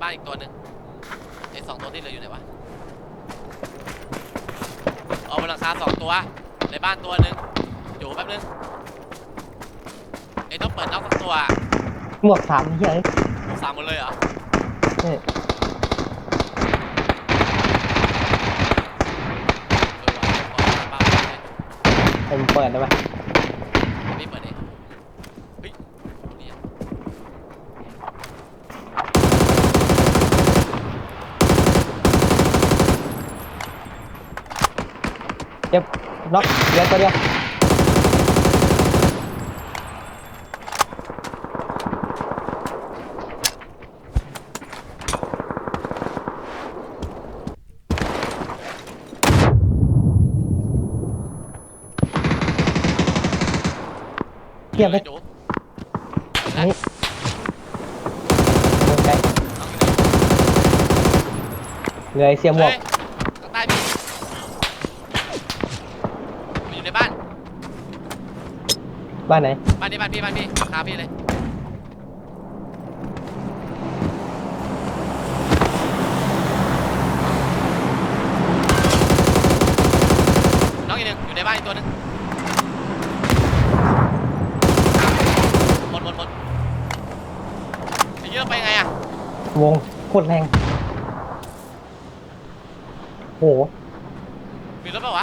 บ้านอีกตัวหนึ่งไอ้สองตัวที่เหลืออยู่ไหนวะเอาบนหลังคาสองตัว ในบ้านตัวหนึ่งอยู่แป๊บนึงไอ้ต้องเปิดนอกสักตัวหมวกสามเฮียเอ้ยสามหมดเลยเหรอเอ้ยเออว่ะเปิดบ้านบ้านผมเปิดได้ไหมไม่เปิดเองเฮ้ยนี่อะ เจ็บล็อกเดียวตัวเดียวเทียบไปดูอันนี้โดนไกลเหลือไอ้เสียหมวก เฮ้ยข้างใต้พี่มันอยู่ในบ้าน บ้านไหน บ้านนี้บ้านพี่บ้านพี่คาพี่เลยน้องอีกหนึ่งอยู่ในบ้านอีกตัวหนึงหมดหมดหมดไอ้เหี้ยเราไปไงอะวงโคตรแรงโห